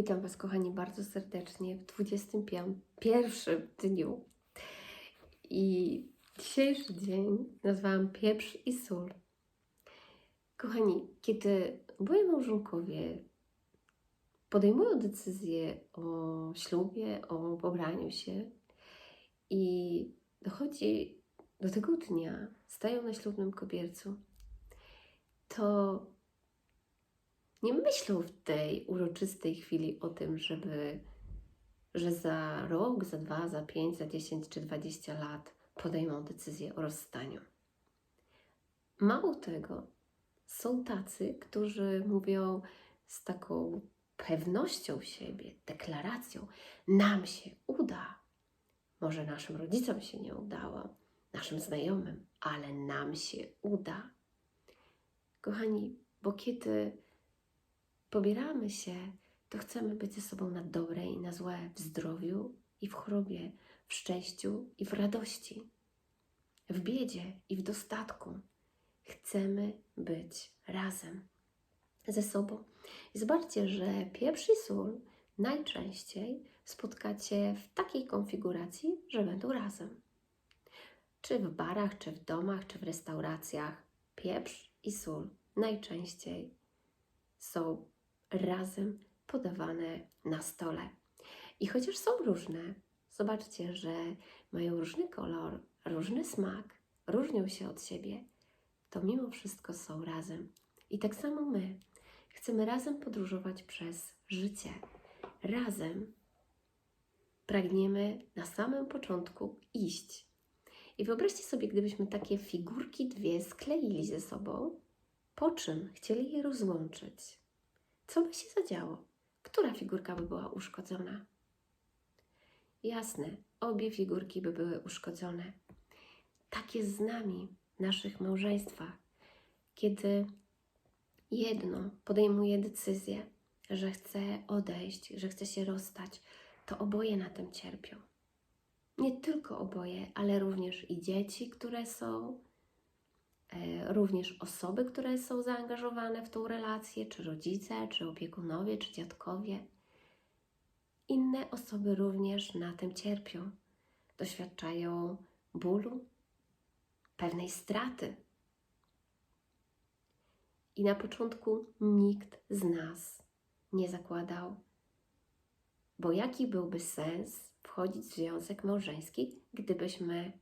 Witam Was, kochani, bardzo serdecznie w 21 dniu. I dzisiejszy dzień nazwałam Pieprz i Sól. Kochani, kiedy oboje małżonkowie podejmują decyzję o ślubie, o pobraniu się i dochodzi do tego dnia, stają na ślubnym kobiercu, to nie myślą w tej uroczystej chwili o tym, żeby, że za rok, za dwa, za pięć, za dziesięć czy dwadzieścia lat podejmą decyzję o rozstaniu. Mało tego, są tacy, którzy mówią z taką pewnością siebie, deklaracją: nam się uda. Może naszym rodzicom się nie udało, naszym znajomym, ale nam się uda. Kochani, bo kiedy pobieramy się, to chcemy być ze sobą na dobre i na złe, w zdrowiu i w chorobie, w szczęściu i w radości, w biedzie i w dostatku. Chcemy być razem ze sobą. I zobaczcie, że pieprz i sól najczęściej spotkacie w takiej konfiguracji, że będą razem. Czy w barach, czy w domach, czy w restauracjach. Pieprz i sól najczęściej są razem podawane na stole. I chociaż są różne, zobaczcie, że mają różny kolor, różny smak, różnią się od siebie, to mimo wszystko są razem. I tak samo my chcemy razem podróżować przez życie. Razem pragniemy na samym początku iść. I wyobraźcie sobie, gdybyśmy takie figurki dwie skleili ze sobą, po czym chcieli je rozłączyć co by się zadziało? Która figurka by była uszkodzona? Jasne, obie figurki by były uszkodzone. Tak jest z nami naszych małżeństwach, kiedy jedno podejmuje decyzję, że chce odejść, że chce się rozstać, to oboje na tym cierpią. Nie tylko oboje, ale również i dzieci, które są, również osoby, które są zaangażowane w tą relację, czy rodzice, czy opiekunowie, czy dziadkowie. Inne osoby również na tym cierpią. Doświadczają bólu, pewnej straty. I na początku nikt z nas nie zakładał, bo jaki byłby sens wchodzić w związek małżeński, gdybyśmy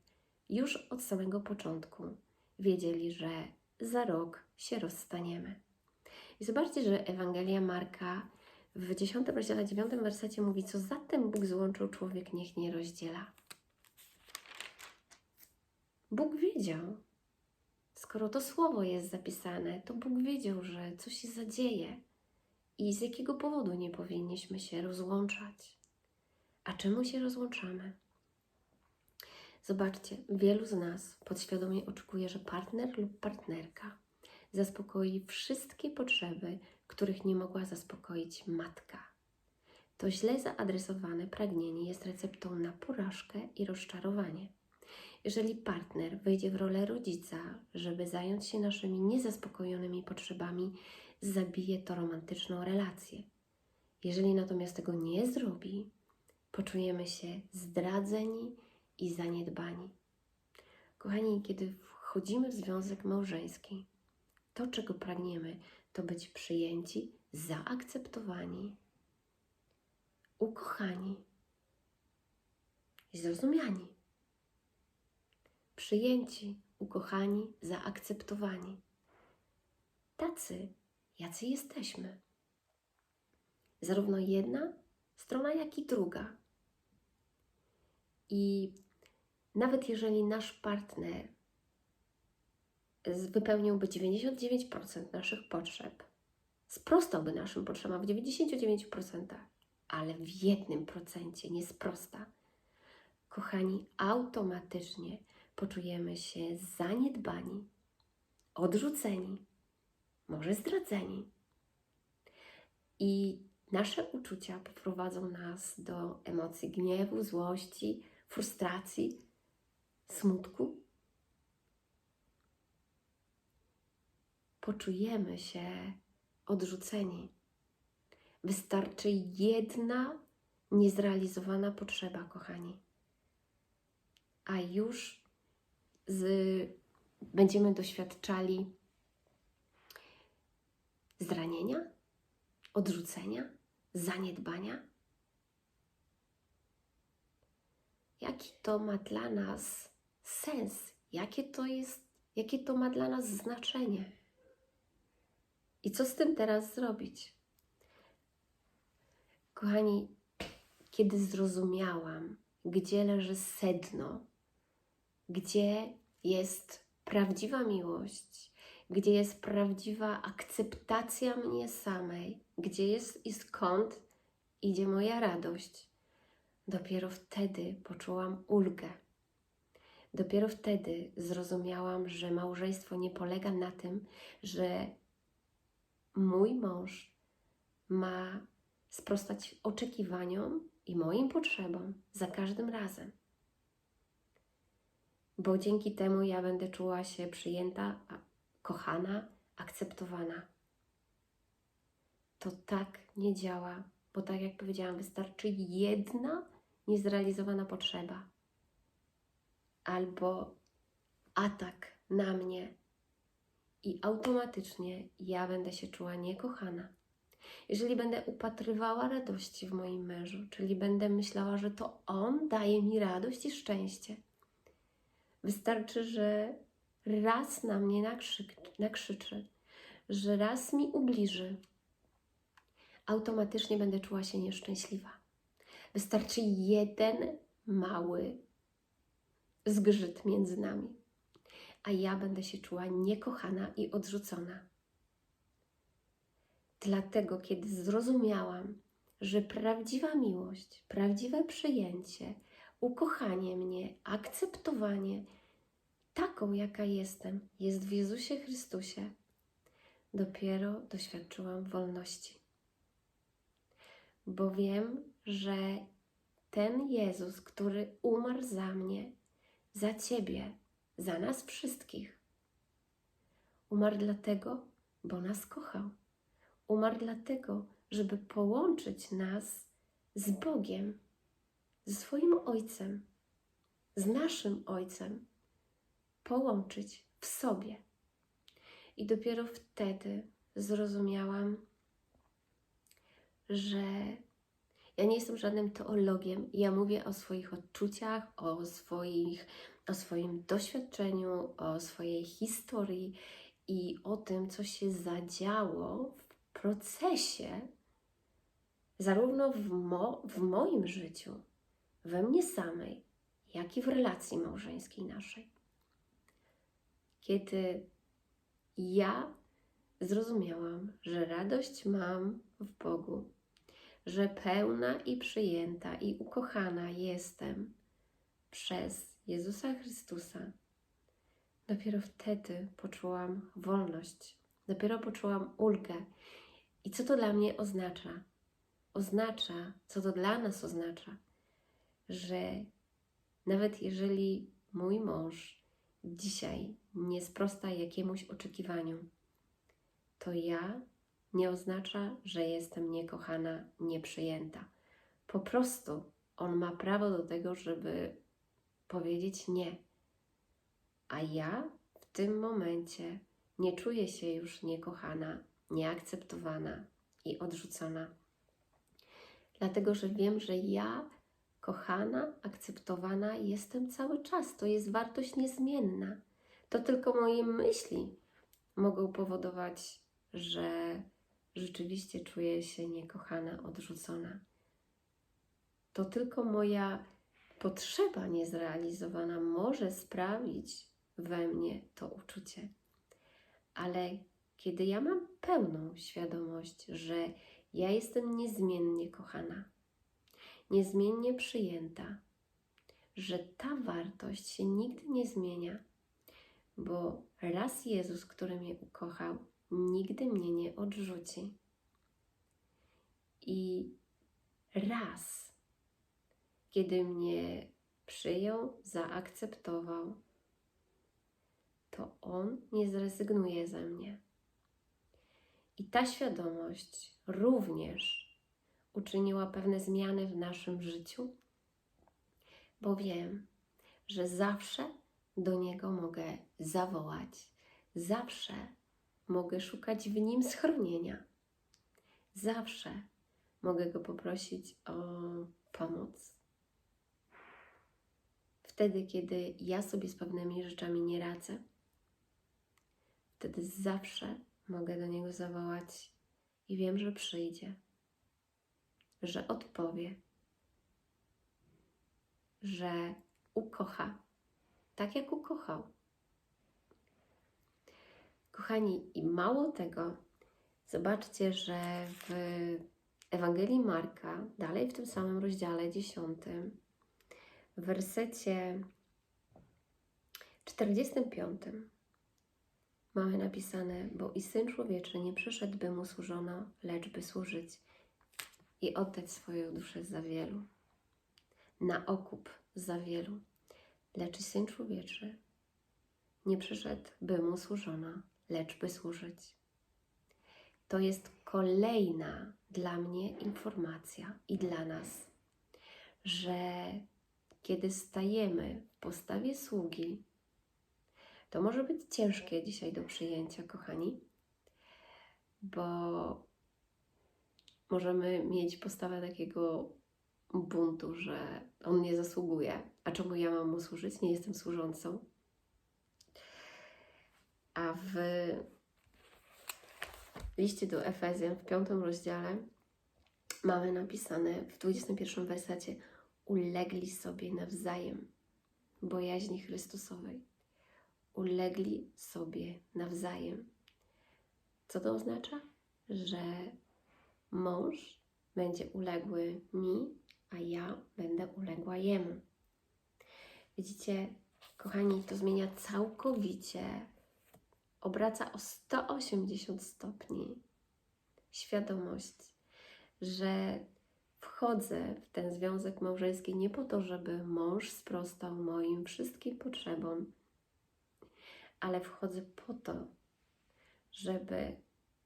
już od samego początku wiedzieli, że za rok się rozstaniemy. I zobaczcie, że Ewangelia Marka w 10 rozdziale 9 wersecie mówi, co zatem Bóg złączył, człowiek niech nie rozdziela. Bóg wiedział, skoro to słowo jest zapisane, to Bóg wiedział, że coś się zadzieje i z jakiego powodu nie powinniśmy się rozłączać. A czemu się rozłączamy? Zobaczcie, wielu z nas podświadomie oczekuje, że partner lub partnerka zaspokoi wszystkie potrzeby, których nie mogła zaspokoić matka. To źle zaadresowane pragnienie jest receptą na porażkę i rozczarowanie. Jeżeli partner wejdzie w rolę rodzica, żeby zająć się naszymi niezaspokojonymi potrzebami, zabije to romantyczną relację. Jeżeli natomiast tego nie zrobi, poczujemy się zdradzeni i zaniedbani. Kochani, kiedy wchodzimy w związek małżeński, to czego pragniemy, to być przyjęci, zaakceptowani, ukochani i zrozumiani. Przyjęci, ukochani, zaakceptowani. Tacy, jacy jesteśmy. Zarówno jedna strona, jak i druga. I nawet jeżeli nasz partner wypełniłby 99% naszych potrzeb, sprostałby naszym potrzebom w 99%, ale w jednym procencie nie sprosta, kochani, automatycznie poczujemy się zaniedbani, odrzuceni, może zdradzeni. I nasze uczucia poprowadzą nas do emocji gniewu, złości, frustracji, smutku, poczujemy się odrzuceni. Wystarczy jedna niezrealizowana potrzeba, kochani. A już z, będziemy doświadczali zranienia, odrzucenia, zaniedbania. Jaki to ma dla nas sens? Jakie to jest, jakie to ma dla nas znaczenie? I co z tym teraz zrobić? Kochani, kiedy zrozumiałam, gdzie leży sedno, gdzie jest prawdziwa miłość, gdzie jest prawdziwa akceptacja mnie samej, gdzie jest i skąd idzie moja radość, dopiero wtedy poczułam ulgę. Dopiero wtedy zrozumiałam, że małżeństwo nie polega na tym, że mój mąż ma sprostać oczekiwaniom i moim potrzebom za każdym razem. Bo dzięki temu ja będę czuła się przyjęta, kochana, akceptowana. To tak nie działa, bo tak jak powiedziałam, wystarczy jedna niezrealizowana potrzeba albo atak na mnie i automatycznie ja będę się czuła niekochana. Jeżeli będę upatrywała radości w moim mężu, czyli będę myślała, że to on daje mi radość i szczęście, wystarczy, że raz na mnie nakrzyk, nakrzyczy, że raz mi ubliży, automatycznie będę czuła się nieszczęśliwa. Wystarczy jeden mały zgrzyt między nami, a ja będę się czuła niekochana i odrzucona. Dlatego, kiedy zrozumiałam, że prawdziwa miłość, prawdziwe przyjęcie, ukochanie mnie, akceptowanie taką, jaka jestem, jest w Jezusie Chrystusie, dopiero doświadczyłam wolności. Bo wiem, że ten Jezus, który umarł za mnie, za Ciebie, za nas wszystkich, umarł dlatego, bo nas kochał. Umarł dlatego, żeby połączyć nas z Bogiem, ze swoim Ojcem, z naszym Ojcem, połączyć w sobie. I dopiero wtedy zrozumiałam, że ja nie jestem żadnym teologiem. Ja mówię o swoich odczuciach, o, swoich, o swoim doświadczeniu, o swojej historii i o tym, co się zadziało w procesie, zarówno w, mo, w moim życiu, we mnie samej, jak i w relacji małżeńskiej naszej. Kiedy ja zrozumiałam, że radość mam w Bogu, że pełna i przyjęta i ukochana jestem przez Jezusa Chrystusa, dopiero wtedy poczułam wolność, dopiero poczułam ulgę. I co to dla mnie oznacza? Oznacza, co to dla nas oznacza, że nawet jeżeli mój mąż dzisiaj nie sprosta jakiemuś oczekiwaniu, to ja nie oznacza, że jestem niekochana, nieprzyjęta. Po prostu on ma prawo do tego, żeby powiedzieć nie. A ja w tym momencie nie czuję się już niekochana, nieakceptowana i odrzucona. Dlatego, że wiem, że ja kochana, akceptowana jestem cały czas. To jest wartość niezmienna. To tylko moje myśli mogą powodować, że rzeczywiście czuję się niekochana, odrzucona. To tylko moja potrzeba niezrealizowana może sprawić we mnie to uczucie. Ale kiedy ja mam pełną świadomość, że ja jestem niezmiennie kochana, niezmiennie przyjęta, że ta wartość się nigdy nie zmienia, bo raz Jezus, który mnie ukochał, nigdy mnie nie odrzuci. I raz, kiedy mnie przyjął, zaakceptował, to On nie zrezygnuje ze mnie. I ta świadomość również uczyniła pewne zmiany w naszym życiu, bo wiem, że zawsze do Niego mogę zawołać, zawsze mogę szukać w Nim schronienia, zawsze mogę Go poprosić o pomoc. Wtedy, kiedy ja sobie z pewnymi rzeczami nie radzę, wtedy zawsze mogę do Niego zawołać i wiem, że przyjdzie, że odpowie, że ukocha, tak jak ukochał. Kochani, i mało tego, zobaczcie, że w Ewangelii Marka, dalej w tym samym rozdziale dziesiątym, w wersecie 45 mamy napisane, bo i Syn Człowieczy nie przyszedł, by Mu służono, lecz by służyć i oddać swoją duszę za wielu, na okup za wielu. Lecz Syn Człowieczy nie przyszedł, by Mu służono, lecz by służyć. To jest kolejna dla mnie informacja i dla nas, że kiedy stajemy w postawie sługi, to może być ciężkie dzisiaj do przyjęcia, kochani, bo możemy mieć postawę takiego buntu, że on nie zasługuje. A czemu ja mam mu służyć? Nie jestem służącą. A w liście do Efezjan w piątym rozdziale mamy napisane w 21 wersecie ulegli sobie nawzajem bojaźni Chrystusowej. Ulegli sobie nawzajem. Co to oznacza? Że mąż będzie uległy mi, a ja będę uległa jemu. Widzicie, kochani, to zmienia całkowicie, obraca o 180 stopni świadomość, że wchodzę w ten związek małżeński nie po to, żeby mąż sprostał moim wszystkim potrzebom, ale wchodzę po to, żeby,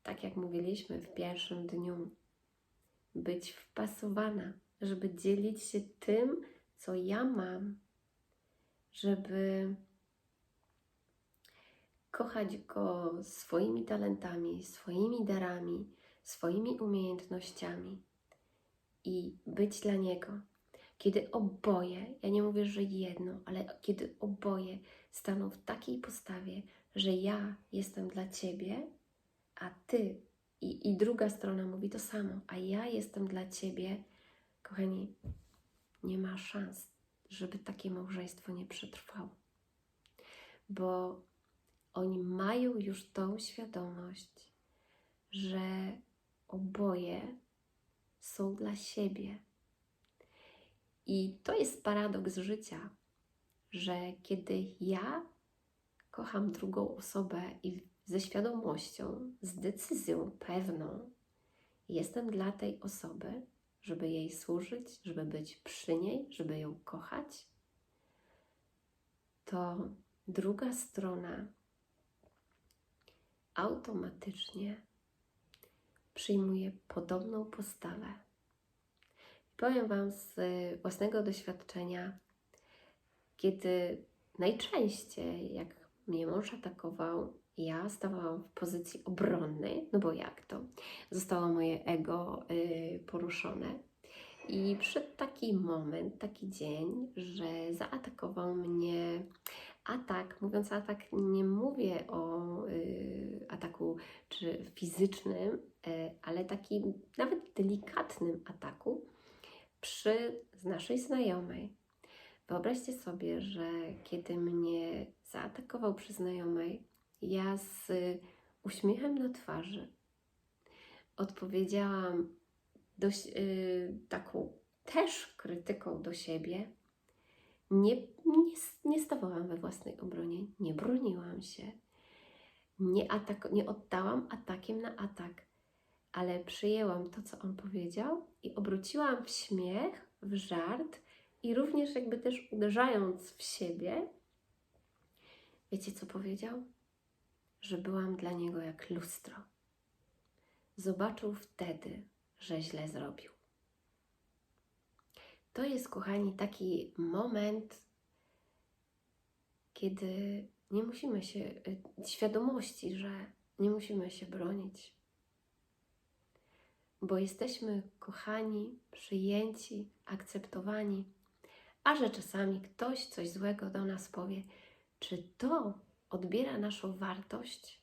tak jak mówiliśmy w pierwszym dniu, być wpasowana, żeby dzielić się tym, co ja mam, żeby kochać go swoimi talentami, swoimi darami, swoimi umiejętnościami i być dla niego. Kiedy oboje, ja nie mówię, że jedno, ale kiedy oboje staną w takiej postawie, że ja jestem dla ciebie, a ty i, i druga strona mówi to samo, a ja jestem dla ciebie, kochani, nie ma szans, żeby takie małżeństwo nie przetrwało. Bo oni mają już tą świadomość, że oboje są dla siebie. I to jest paradoks życia, że kiedy ja kocham drugą osobę i ze świadomością, z decyzją pewną, jestem dla tej osoby, żeby jej służyć, żeby być przy niej, żeby ją kochać, to druga strona automatycznie przyjmuje podobną postawę. Powiem Wam z własnego doświadczenia, kiedy najczęściej, jak mnie mąż atakował, ja stawałam w pozycji obronnej, no bo jak to? Zostało moje ego y, poruszone. I przyszedł taki moment, taki dzień, że zaatakował mnie atak. Mówiąc atak, nie mówię o y, ataku czy fizycznym, y, ale takim nawet delikatnym ataku przy naszej znajomej. Wyobraźcie sobie, że kiedy mnie zaatakował przy znajomej, ja z uśmiechem na twarzy odpowiedziałam dość yy, taką też krytyką do siebie. Nie, nie, nie stawałam we własnej obronie, nie broniłam się, nie, atak, nie oddałam atakiem na atak, ale przyjęłam to, co on powiedział i obróciłam w śmiech, w żart i również jakby też uderzając w siebie. Wiecie, co powiedział? Że byłam dla niego jak lustro. Zobaczył wtedy, że źle zrobił. To jest, kochani, taki moment, kiedy nie musimy się, y, świadomości, że nie musimy się bronić, bo jesteśmy kochani, przyjęci, akceptowani, a że czasami ktoś coś złego do nas powie, czy to odbiera naszą wartość?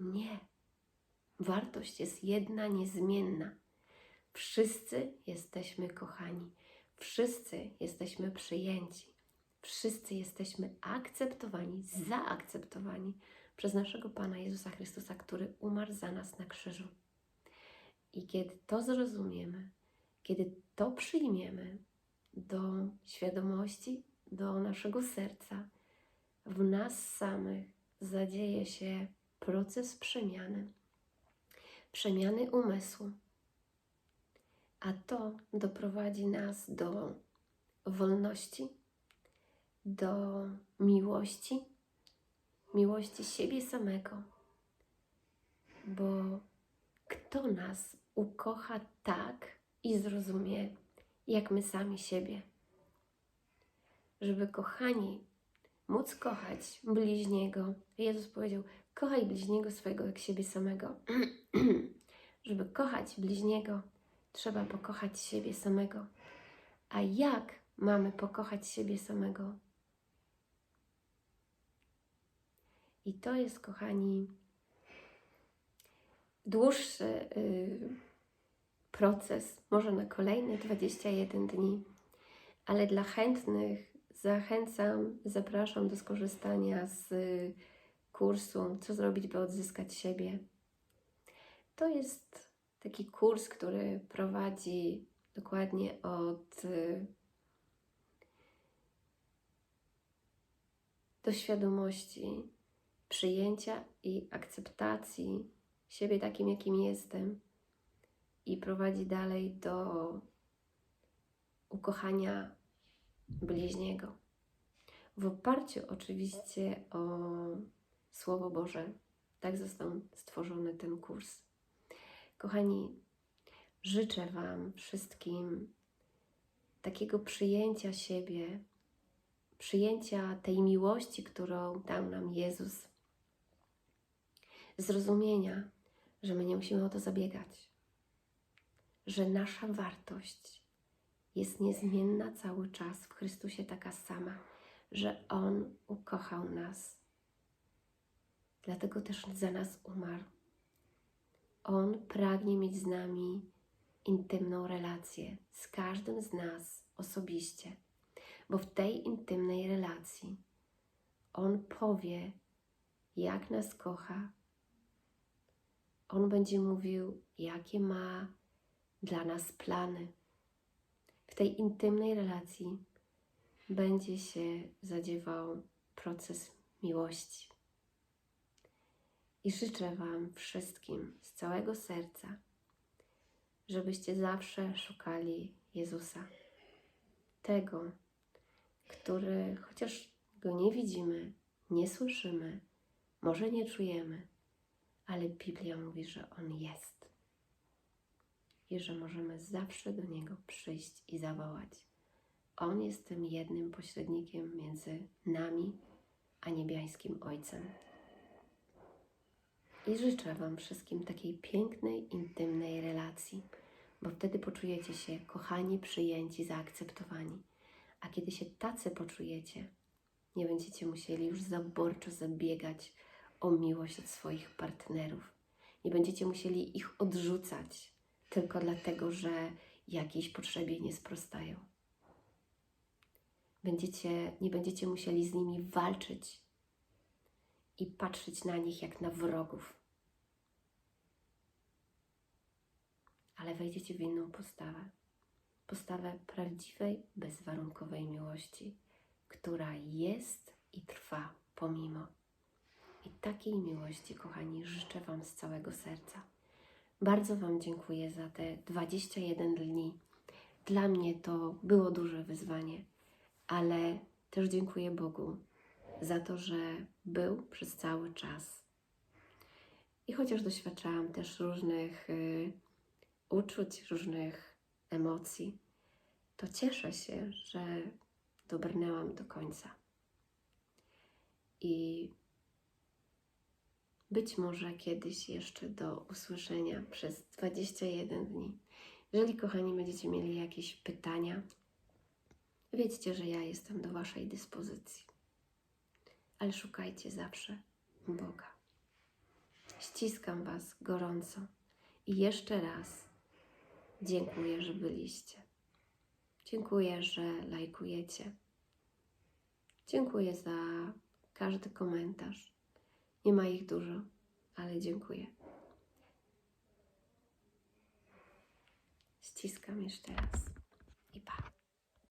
Nie. Wartość jest jedna, niezmienna. Wszyscy jesteśmy kochani, wszyscy jesteśmy przyjęci, wszyscy jesteśmy akceptowani, zaakceptowani przez naszego Pana Jezusa Chrystusa, który umarł za nas na krzyżu. I kiedy to zrozumiemy, kiedy to przyjmiemy do świadomości, do naszego serca, w nas samych zadzieje się proces przemiany, przemiany umysłu, a to doprowadzi nas do wolności, do miłości, miłości siebie samego, bo kto nas ukocha tak i zrozumie, jak my sami siebie? Żeby kochani móc kochać bliźniego, Jezus powiedział: Kochaj bliźniego swojego jak siebie samego. Żeby kochać bliźniego, trzeba pokochać siebie samego. A jak mamy pokochać siebie samego? I to jest, kochani, dłuższy y, proces, może na kolejne 21 dni, ale dla chętnych zachęcam, zapraszam do skorzystania z y, kursu Co zrobić, by odzyskać siebie. To jest taki kurs, który prowadzi dokładnie od y, do świadomości przyjęcia i akceptacji siebie takim, jakim jestem, i prowadzi dalej do ukochania bliźniego. W oparciu oczywiście o Słowo Boże, tak został stworzony ten kurs. Kochani, życzę Wam wszystkim takiego przyjęcia siebie, przyjęcia tej miłości, którą dał nam Jezus, zrozumienia, że my nie musimy o to zabiegać, że nasza wartość jest niezmienna cały czas w Chrystusie taka sama, że On ukochał nas. Dlatego też za nas umarł. On pragnie mieć z nami intymną relację, z każdym z nas osobiście, bo w tej intymnej relacji On powie, jak nas kocha. On będzie mówił, jakie ma dla nas plany. W tej intymnej relacji będzie się zadziewał proces miłości. I życzę Wam wszystkim z całego serca, żebyście zawsze szukali Jezusa, tego, który, chociaż go nie widzimy, nie słyszymy, może nie czujemy, ale Biblia mówi, że On jest i że możemy zawsze do Niego przyjść i zawołać. On jest tym jednym pośrednikiem między nami a niebiańskim Ojcem. I życzę Wam wszystkim takiej pięknej, intymnej relacji, bo wtedy poczujecie się kochani, przyjęci, zaakceptowani. A kiedy się tacy poczujecie, nie będziecie musieli już zaborczo zabiegać o miłość od swoich partnerów. Nie będziecie musieli ich odrzucać tylko dlatego, że jakiejś potrzebie nie sprostają. Będziecie, nie będziecie musieli z nimi walczyć i patrzeć na nich jak na wrogów. Ale wejdziecie w inną postawę. Postawę prawdziwej, bezwarunkowej miłości, która jest i trwa pomimo. I takiej miłości, kochani, życzę Wam z całego serca. Bardzo Wam dziękuję za te 21 dni. Dla mnie to było duże wyzwanie, ale też dziękuję Bogu za to, że był przez cały czas. I chociaż doświadczałam też różnych y, uczuć, różnych emocji, to cieszę się, że dobrnęłam do końca. I być może kiedyś jeszcze do usłyszenia przez 21 dni. Jeżeli, kochani, będziecie mieli jakieś pytania, wiedzcie, że ja jestem do Waszej dyspozycji. Ale szukajcie zawsze Boga. Ściskam Was gorąco i jeszcze raz dziękuję, że byliście. Dziękuję, że lajkujecie. Dziękuję za każdy komentarz. Nie ma ich dużo, ale dziękuję. Ściskam jeszcze raz i pa.